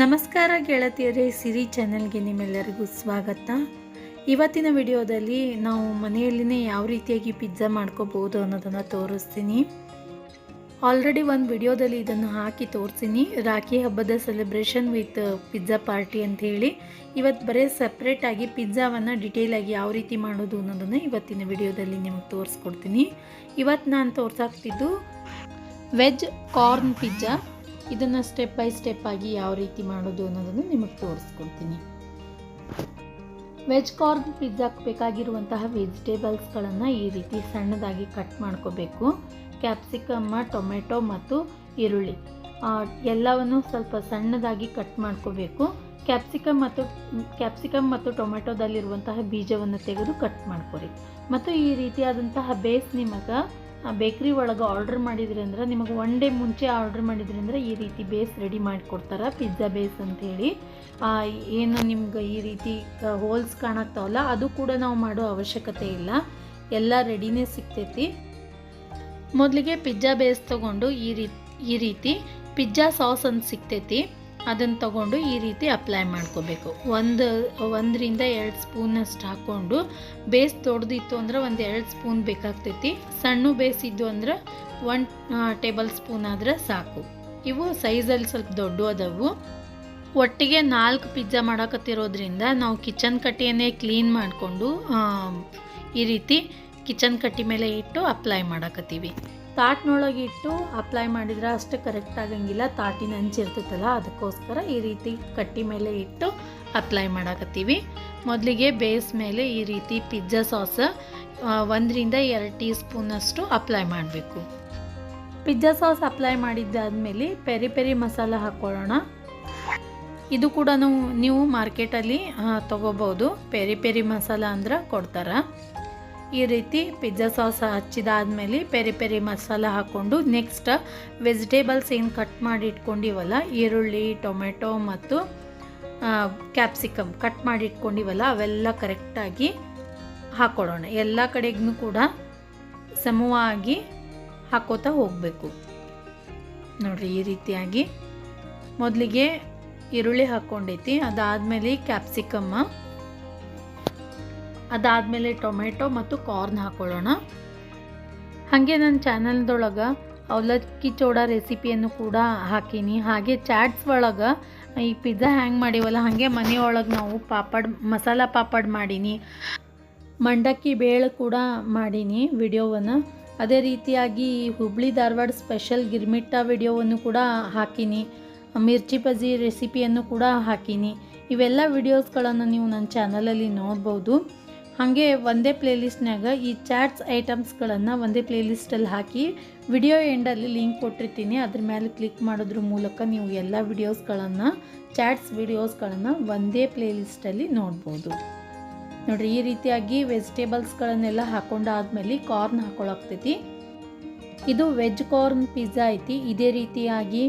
ನಮಸ್ಕಾರ ಗೆಳತಿಯರೇ, ಸಿರಿ ಚಾನೆಲ್ಗೆ ನಿಮ್ಮೆಲ್ಲರಿಗೂ ಸ್ವಾಗತ. ಇವತ್ತಿನ ವಿಡಿಯೋದಲ್ಲಿ ನಾವು ಮನೆಯಲ್ಲಿನೇ ಯಾವ ರೀತಿಯಾಗಿ ಪಿಜ್ಜಾ ಮಾಡ್ಕೋಬೋದು ಅನ್ನೋದನ್ನು ತೋರಿಸ್ತೀನಿ. ಆಲ್ರೆಡಿ ಒಂದು ವಿಡಿಯೋದಲ್ಲಿ ಇದನ್ನು ಹಾಕಿ ತೋರಿಸ್ತೀನಿ. ರಾಖಿ ಹಬ್ಬದ ಸೆಲೆಬ್ರೇಷನ್ ವಿತ್ ಪಿಜ್ಜಾ ಪಾರ್ಟಿ ಅಂತ ಹೇಳಿ ಇವತ್ತು ಬರೀ ಸಪ್ರೇಟಾಗಿ ಪಿಜ್ಜಾವನ್ನು ಡಿಟೇಲಾಗಿ ಯಾವ ರೀತಿ ಮಾಡೋದು ಅನ್ನೋದನ್ನು ಇವತ್ತಿನ ವಿಡಿಯೋದಲ್ಲಿ ನಿಮಗೆ ತೋರಿಸ್ಕೊಡ್ತೀನಿ. ಇವತ್ತು ನಾನು ತೋರ್ಸಾಕ್ತಿದ್ದು ವೆಜ್ ಕಾರ್ನ್ ಪಿಜ್ಜಾ ಇದನ್ನು ಸ್ಟೆಪ್ ಬೈ ಸ್ಟೆಪ್ ಆಗಿ ಯಾವ ರೀತಿ ಮಾಡೋದು ಅನ್ನೋದನ್ನು ನಿಮಗೆ ತೋರಿಸ್ಕೊಡ್ತೀನಿ. ವೆಜ್ ಕಾರ್ನ್ ಪಿಜ್ಜಾಕ್ಕೆ ಬೇಕಾಗಿರುವಂತಹ ವೆಜಿಟೇಬಲ್ಸ್ಗಳನ್ನು ಈ ರೀತಿ ಸಣ್ಣದಾಗಿ ಕಟ್ ಮಾಡ್ಕೋಬೇಕು. ಕ್ಯಾಪ್ಸಿಕಮ್ಮ ಟೊಮೆಟೊ ಮತ್ತು ಈರುಳ್ಳಿ. ಎಲ್ಲವನ್ನು ಸ್ವಲ್ಪ ಸಣ್ಣದಾಗಿ ಕಟ್ ಮಾಡ್ಕೋಬೇಕು. ಕ್ಯಾಪ್ಸಿಕಮ್ ಮತ್ತು ಕ್ಯಾಪ್ಸಿಕಮ್ ಮತ್ತು ಟೊಮೆಟೊದಲ್ಲಿರುವಂತಹ ಬೀಜವನ್ನು ತೆಗೆದು ಕಟ್ ಮಾಡ್ಕೊರಿ. ಮತ್ತು ಈ ರೀತಿಯಾದಂತಹ ಬೇಸ್ ನಿಮಗೆ ಬೇಕ್ರಿ ಒಳಗೆ ಆರ್ಡ್ರ್ ಮಾಡಿದ್ರಿ ಅಂದ್ರೆ ನಿಮಗೆ ಒನ್ ಡೇ ಮುಂಚೆ ಆರ್ಡ್ರ್ ಮಾಡಿದ್ರಿ ಅಂದ್ರೆ ಈ ರೀತಿ ಬೇಸ್ ರೆಡಿ ಮಾಡಿಕೊಡ್ತಾರೆ ಪಿಜ್ಜಾ ಬೇಸ್ ಅಂಥೇಳಿ ಏನು ನಿಮ್ಗೆ ಈ ರೀತಿ ಹೋಲ್ಸ್ ಕಾಣಕ್ತಾವಲ್ಲ ಅದು ಕೂಡ ನಾವು ಮಾಡೋ ಅವಶ್ಯಕತೆ ಇಲ್ಲ. ಎಲ್ಲ ರೆಡಿನೇ ಸಿಗ್ತೈತಿ. ಮೊದಲಿಗೆ ಪಿಜ್ಜಾ ಬೇಸ್ ತೊಗೊಂಡು ಈ ರೀತಿ ಈ ರೀತಿ ಪಿಜ್ಜಾ ಸಾಸ್ ಅಂತ ಸಿಗ್ತೈತಿ. ಅದನ್ನು ತಗೊಂಡು ಈ ರೀತಿ ಅಪ್ಲೈ ಮಾಡ್ಕೋಬೇಕು. ಒಂದು, ಒಂದರಿಂದ ಎರಡು ಸ್ಪೂನಷ್ಟು ಹಾಕ್ಕೊಂಡು, ಬೇಸ್ ದೊಡ್ದಿತ್ತು ಅಂದ್ರೆ ಒಂದು ಎರಡು ಸ್ಪೂನ್ ಬೇಕಾಗ್ತೈತಿ. ಸಣ್ಣ ಬೇಸ್ ಇದ್ದು ಅಂದ್ರೆ ಒನ್ ಟೇಬಲ್ ಸ್ಪೂನ್ ಆದ್ರೆ ಸಾಕು. ಇವು ಸೈಜಲ್ಲಿ ಸ್ವಲ್ಪ ದೊಡ್ಡ ಅದಾವು. ಒಟ್ಟಿಗೆ ನಾಲ್ಕು ಪಿಜ್ಜಾ ಮಾಡಕತ್ತಿರೋದ್ರಿಂದ ನಾವು ಕಿಚನ್ ಕಟ್ಟಿಯನ್ನೇ ಕ್ಲೀನ್ ಮಾಡಿಕೊಂಡು ಈ ರೀತಿ ಕಿಚನ್ ಕಟ್ಟಿ ಮೇಲೆ ಇಟ್ಟು ಅಪ್ಲೈ ಮಾಡಕತ್ತೀವಿ. ತಾಟ್ನೊಳಗೆ ಇಟ್ಟು ಅಪ್ಲೈ ಮಾಡಿದ್ರೆ ಅಷ್ಟು ಕರೆಕ್ಟ್ ಆಗಂಗಿಲ್ಲ. ತಾಟಿನ ಹಂಚಿರ್ತೈತಲ್ಲ ಅದಕ್ಕೋಸ್ಕರ ಈ ರೀತಿ ಕಟ್ಟಿ ಮೇಲೆ ಇಟ್ಟು ಅಪ್ಲೈ ಮಾಡಕತ್ತೀವಿ. ಮೊದಲಿಗೆ ಬೇಸ್ ಮೇಲೆ ಈ ರೀತಿ ಪಿಜ್ಜಾ ಸಾಸ್ ಒಂದರಿಂದ ಎರಡು ಟೀ ಸ್ಪೂನಷ್ಟು ಅಪ್ಲೈ ಮಾಡಬೇಕು. ಪಿಜ್ಜಾ ಸಾಸ್ ಅಪ್ಲೈ ಮಾಡಿದ್ದಾದಮೇಲೆ ಪೆರಿ ಪೆರಿ ಮಸಾಲ ಹಾಕ್ಕೊಳ್ಳೋಣ ಇದು ಕೂಡ ನೀವು ಮಾರ್ಕೆಟಲ್ಲಿ ತೊಗೋಬೋದು. ಪೆರಿ ಪೆರಿ ಮಸಾಲ ಅಂದ್ರೆ ಕೊಡ್ತಾರೆ. ಈ ರೀತಿ ಪಿಜ್ಜಾ ಸಾಸ್ ಹಚ್ಚಿದಾದ್ಮೇಲೆ ಪೆರಿ ಪೆರಿ ಮಸಾಲ ಹಾಕ್ಕೊಂಡು ನೆಕ್ಸ್ಟ್ ವೆಜಿಟೇಬಲ್ಸ್ ಏನು ಕಟ್ ಮಾಡಿ ಇಟ್ಕೊಂಡಿವಲ್ಲ, ಈರುಳ್ಳಿ, ಟೊಮೆಟೊ ಮತ್ತು ಕ್ಯಾಪ್ಸಿಕಮ್ ಕಟ್ ಮಾಡಿ ಇಟ್ಕೊಂಡಿವಲ್ಲ, ಅವೆಲ್ಲ ಕರೆಕ್ಟಾಗಿ ಹಾಕ್ಕೊಳ್ಳೋಣ ಎಲ್ಲ ಕಡೆಗೂ ಕೂಡ ಸಮವಾಗಿ ಹಾಕೋತಾ ಹೋಗಬೇಕು. ನೋಡಿರಿ, ಈ ರೀತಿಯಾಗಿ ಮೊದಲಿಗೆ ಈರುಳ್ಳಿ ಹಾಕ್ಕೊಂಡೈತಿ ಅದಾದಮೇಲೆ ಕ್ಯಾಪ್ಸಿಕಮ್ಮ ಅದಾದಮೇಲೆ ಟೊಮೆಟೊ ಮತ್ತು ಕಾರ್ನ್ ಹಾಕ್ಕೊಳ್ಳೋಣ ಹಾಗೆ ನನ್ನ ಚಾನಲ್ದೊಳಗೆ ಅವಲಕ್ಕಿ ಚೋಡ ರೆಸಿಪಿಯನ್ನು ಕೂಡ ಹಾಕೀನಿ. ಹಾಗೆ ಚಾಟ್ಸ್ ಒಳಗೆ ಈ ಪಿಜ್ಜಾ ಹ್ಯಾಂಗ್ ಮಾಡೀವಲ್ಲ, ಹಾಗೆ ಮನೆಯೊಳಗೆ ನಾವು ಪಾಪಡ್, ಮಸಾಲ ಪಾಪಡ್ ಮಾಡೀನಿ. ಮಂಡಕ್ಕಿ ಬೇಳೆ ಕೂಡ ಮಾಡೀನಿ ವಿಡಿಯೋವನ್ನು. ಅದೇ ರೀತಿಯಾಗಿ ಹುಬ್ಳಿ ಧಾರವಾಡ ಸ್ಪೆಷಲ್ ಗಿರ್ಮಿಟ್ಟ ವಿಡಿಯೋವನ್ನು ಕೂಡ ಹಾಕೀನಿ. ಮಿರ್ಚಿ ಬಜ್ಜಿ ರೆಸಿಪಿಯನ್ನು ಕೂಡ ಹಾಕೀನಿ. ಇವೆಲ್ಲ ವಿಡಿಯೋಸ್ಗಳನ್ನು ನೀವು ನನ್ನ ಚಾನಲಲ್ಲಿ ನೋಡ್ಬೋದು. ಹಾಗೆ ಒಂದೇ ಪ್ಲೇಲಿಸ್ಟ್ನಾಗ ಈ ಚಾಟ್ಸ್ ಐಟಮ್ಸ್ಗಳನ್ನು ಒಂದೇ ಪ್ಲೇಲಿಸ್ಟಲ್ಲಿ ಹಾಕಿ ವಿಡಿಯೋ ಎಂಡಲ್ಲಿ ಲಿಂಕ್ ಕೊಟ್ಟಿರ್ತೀನಿ. ಅದ್ರ ಮೇಲೆ ಕ್ಲಿಕ್ ಮಾಡೋದ್ರ ಮೂಲಕ ನೀವು ಎಲ್ಲ ವಿಡಿಯೋಸ್ಗಳನ್ನು, ಚಾಟ್ಸ್ ವಿಡಿಯೋಸ್ಗಳನ್ನು ಒಂದೇ ಪ್ಲೇಲಿಸ್ಟಲ್ಲಿ ನೋಡ್ಬೋದು. ನೋಡಿರಿ, ಈ ರೀತಿಯಾಗಿ ವೆಜಿಟೇಬಲ್ಸ್ಗಳನ್ನೆಲ್ಲ ಹಾಕೊಂಡಾದ್ಮೇಲೆ ಕಾರ್ನ್ ಹಾಕೊಳಕ್ತೈತಿ ಇದು ವೆಜ್ ಕಾರ್ನ್ ಪಿಜ್ಜಾ ಐತಿ. ಇದೇ ರೀತಿಯಾಗಿ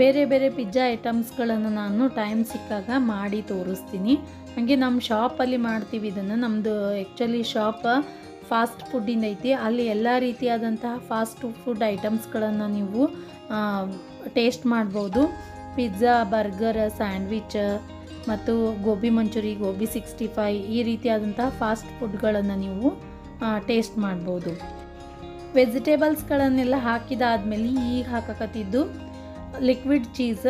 ಬೇರೆ ಬೇರೆ ಪಿಜ್ಜಾ ಐಟಮ್ಸ್ಗಳನ್ನು ನಾನು ಟೈಮ್ ಸಿಕ್ಕಾಗ ಮಾಡಿ ತೋರಿಸ್ತೀನಿ. ಹಾಗೆ ನಮ್ಮ ಶಾಪಲ್ಲಿ ಮಾಡ್ತೀವಿ ಇದನ್ನು. ನಮ್ಮದು ಆ್ಯಕ್ಚುಲಿ ಶಾಪ್ ಫಾಸ್ಟ್ ಫುಡ್ಡಿಂದ ಐತಿ. ಅಲ್ಲಿ ಎಲ್ಲ ರೀತಿಯಾದಂತಹ ಫಾಸ್ಟ್ ಫುಡ್ ಐಟಮ್ಸ್ಗಳನ್ನು ನೀವು ಟೇಸ್ಟ್ ಮಾಡ್ಬೋದು. ಪಿಜ್ಜಾ, ಬರ್ಗರ್, ಸ್ಯಾಂಡ್ವಿಚ್ ಮತ್ತು gobi Manchurian, gobi sixty five ಈ ರೀತಿಯಾದಂತಹ ಫಾಸ್ಟ್ ಫುಡ್ಗಳನ್ನು ನೀವು ಟೇಸ್ಟ್ ಮಾಡ್ಬೋದು. ವೆಜಿಟೇಬಲ್ಸ್ಗಳನ್ನೆಲ್ಲ ಹಾಕಿದಾದ್ಮೇಲೆ ಈಗ ಹಾಕಕತ್ತಿದ್ದು ಲಿಕ್ವಿಡ್ ಚೀಸ್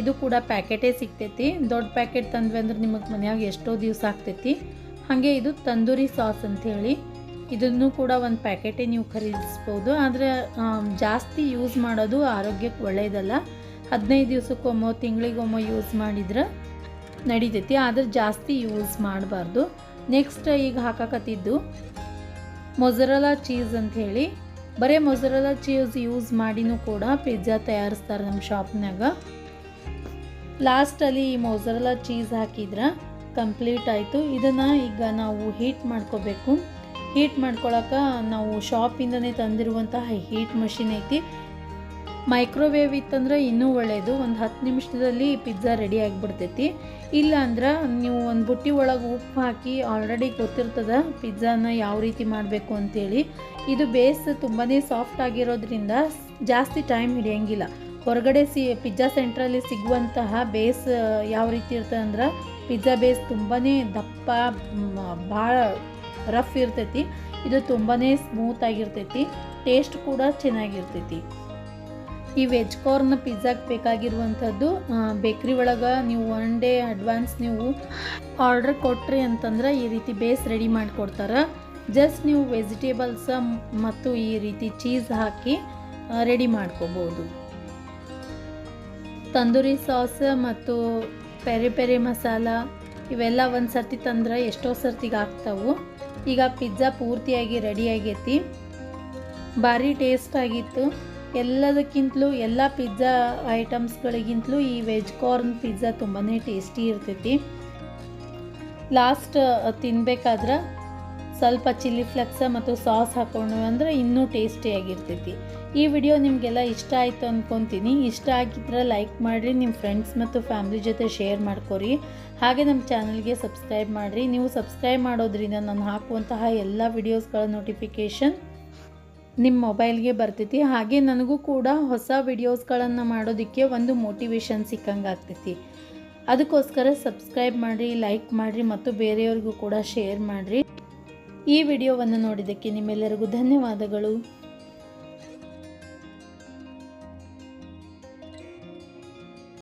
ಇದು ಕೂಡ ಪ್ಯಾಕೆಟೇ ಸಿಗ್ತೈತಿ. ದೊಡ್ಡ ಪ್ಯಾಕೆಟ್ ತಂದ್ವಿ ಅಂದ್ರೆ ನಿಮಗೆ ಮನ್ಯಾಗ ಎಷ್ಟೋ ದಿವಸ ಆಗ್ತೈತಿ. ಹಾಗೆ ಇದು ತಂದೂರಿ ಸಾಸ್ ಅಂಥೇಳಿ ಇದನ್ನು ಕೂಡ ಒಂದು ಪ್ಯಾಕೆಟೇ ನೀವು ಖರೀದಿಸ್ಬೋದು. ಆದರೆ ಜಾಸ್ತಿ ಯೂಸ್ ಮಾಡೋದು ಆರೋಗ್ಯಕ್ಕೆ ಒಳ್ಳೆಯದಲ್ಲ ಹದಿನೈದು ದಿವ್ಸಕ್ಕೊಮ್ಮೆ ತಿಂಗಳಿಗೊಮ್ಮೆ ಯೂಸ್ ಮಾಡಿದ್ರೆ ನಡೀತೈತಿ. ಆದರೆ ಜಾಸ್ತಿ ಯೂಸ್ ಮಾಡಬಾರ್ದು. ನೆಕ್ಸ್ಟ್ ಈಗ ಹಾಕಕತ್ತಿದ್ದು ಮೊಸರಲಾ ಚೀಸ್ ಅಂಥೇಳಿ ಬರೀ ಮೊಸರಲಾ ಚೀಸ್ ಯೂಸ್ ಮಾಡಿನೂ ಕೂಡ ಪಿಜ್ಜಾ ತಯಾರಿಸ್ತಾರೆ ನಮ್ಮ ಶಾಪ್ನಾಗ ಲಾಸ್ಟಲ್ಲಿ ಈ ಮೊಸರಲಾ ಚೀಸ್ ಹಾಕಿದ್ರೆ ಕಂಪ್ಲೀಟ್ ಆಯಿತು. ಇದನ್ನು ಈಗ ನಾವು ಹೀಟ್ ಮಾಡ್ಕೋಬೇಕು. ಹೀಟ್ ಮಾಡ್ಕೊಳಕ್ಕೆ ನಾವು ಶಾಪಿಂದನೇ ತಂದಿರುವಂತಹ ಹೀಟ್ ಮಷಿನ್ ಐತಿ. ಮೈಕ್ರೋವೇವ್ ಇತ್ತಂದ್ರೆ ಇನ್ನೂ ಒಳ್ಳೆಯದು ಒಂದು ಹತ್ತು ನಿಮಿಷದಲ್ಲಿ ಪಿಜ್ಜಾ ರೆಡಿ ಆಗಿಬಿಡ್ತೈತಿ. ಇಲ್ಲ ಅಂದ್ರೆ ನೀವು ಒಂದು ಬುಟ್ಟಿ ಒಳಗೆ ಉಪ್ಪು ಹಾಕಿ ಆಲ್ರೆಡಿ ಗೊತ್ತಿರ್ತದೆ ಪಿಜ್ಜಾನ ಯಾವ ರೀತಿ ಮಾಡಬೇಕು ಅಂತೇಳಿ. ಇದು ಬೇಸ್ ತುಂಬಾ ಸಾಫ್ಟ್ ಆಗಿರೋದ್ರಿಂದ ಜಾಸ್ತಿ ಟೈಮ್ ಹಿಡಿಯಂಗಿಲ್ಲ. ಹೊರಗಡೆ ಸಿ ಪಿಜ್ಜಾ ಸೆಂಟ್ರಲ್ಲಿ ಸಿಗುವಂತಹ ಬೇಸ್ ಯಾವ ರೀತಿ ಇರ್ತದೆ ಅಂದ್ರೆ ಪಿಜ್ಜಾ ಬೇಸ್ ತುಂಬಾ ದಪ್ಪ ಭಾಳ ರಫ್ ಇರ್ತೈತಿ. ಇದು ತುಂಬಾ ಸ್ಮೂತ್ ಆಗಿರ್ತೈತಿ. ಟೇಸ್ಟ್ ಕೂಡ ಚೆನ್ನಾಗಿರ್ತೈತಿ. ಈ ವೆಜ್ ಕಾರ್ನ್ ಪಿಜ್ಜಾಗೆ ಬೇಕಾಗಿರುವಂಥದ್ದು ಬೇಕ್ರಿ ಒಳಗೆ ನೀವು ಒನ್ ಡೇ ಅಡ್ವಾನ್ಸ್ ನೀವು ಆರ್ಡ್ರ್ ಕೊಟ್ರಿ ಅಂತಂದ್ರೆ ಈ ರೀತಿ ಬೇಸ್ ರೆಡಿ ಮಾಡಿಕೊಡ್ತಾರೆ. ಜಸ್ಟ್ ನೀವು ವೆಜಿಟೇಬಲ್ಸ ಮತ್ತು ಈ ರೀತಿ ಚೀಸ್ ಹಾಕಿ ರೆಡಿ ಮಾಡ್ಕೋಬೋದು. ತಂದೂರಿ ಸಾಸ್ ಮತ್ತು ಪೆರೆ ಪೆರಿ ಮಸಾಲ, ಇವೆಲ್ಲ ಒಂದು ಸರ್ತಿ ತಂದ್ರೆ ಎಷ್ಟೋ ಸರ್ತಿಗೆ ಆಗ್ತಾವು. ಈಗ ಪಿಜ್ಜಾ ಪೂರ್ತಿಯಾಗಿ ರೆಡಿ ಆಗೈತಿ. ಭಾರಿ ಟೇಸ್ಟ್ ಆಗಿತ್ತು. ಎಲ್ಲದಕ್ಕಿಂತಲೂ, ಎಲ್ಲ ಪಿಜ್ಜಾ ಐಟಮ್ಸ್ಗಳಿಗಿಂತಲೂ ಈ ವೆಜ್ ಕಾರ್ನ್ ಪಿಜ್ಜಾ ತುಂಬಾ ಟೇಸ್ಟಿ ಇರ್ತೈತಿ. ಲಾಸ್ಟ್ ತಿನ್ಬೇಕಾದ್ರೆ ಸ್ವಲ್ಪ ಚಿಲ್ಲಿ ಫ್ಲೆಕ್ಸ ಮತ್ತು ಸಾಸ್ ಹಾಕೊಂಡು ಅಂದರೆ ಇನ್ನೂ ಟೇಸ್ಟಿಯಾಗಿರ್ತೈತಿ ಈ ವಿಡಿಯೋ ನಿಮಗೆಲ್ಲ ಇಷ್ಟ ಆಯಿತು ಅಂದ್ಕೊತೀನಿ ಇಷ್ಟ ಆಗಿದ್ರೆ ಲೈಕ್ ಮಾಡಿರಿ ನಿಮ್ಮ ಫ್ರೆಂಡ್ಸ್ ಮತ್ತು ಫ್ಯಾಮ್ಲಿ ಜೊತೆ ಶೇರ್ ಮಾಡ್ಕೊರಿ. ಹಾಗೆ ನಮ್ಮ ಚಾನಲ್ಗೆ ಸಬ್ಸ್ಕ್ರೈಬ್ ಮಾಡಿರಿ. ನೀವು ಸಬ್ಸ್ಕ್ರೈಬ್ ಮಾಡೋದ್ರಿಂದ ನಾನು ಹಾಕುವಂತಹ ಎಲ್ಲ ವಿಡಿಯೋಸ್ಗಳ ನೋಟಿಫಿಕೇಷನ್ ನಿಮ್ಮ ಮೊಬೈಲ್ಗೆ ಬರ್ತೈತಿ. ಹಾಗೆ ನನಗೂ ಕೂಡ ಹೊಸ ವಿಡಿಯೋಸ್ಗಳನ್ನು ಮಾಡೋದಕ್ಕೆ ಒಂದು ಮೋಟಿವೇಶನ್ ಸಿಕ್ಕಂಗೆ ಆಗ್ತೈತಿ ಅದಕ್ಕೋಸ್ಕರ ಸಬ್ಸ್ಕ್ರೈಬ್ ಮಾಡಿರಿ ಲೈಕ್ ಮಾಡಿರಿ ಮತ್ತು ಬೇರೆಯವ್ರಿಗೂ ಕೂಡ ಶೇರ್ ಮಾಡಿರಿ. ಈ ವಿಡಿಯೋವನ್ನು ನೋಡಿದ್ದಕ್ಕೆ ನಿಮ್ಮೆಲ್ಲರಿಗೂ ಧನ್ಯವಾದಗಳು.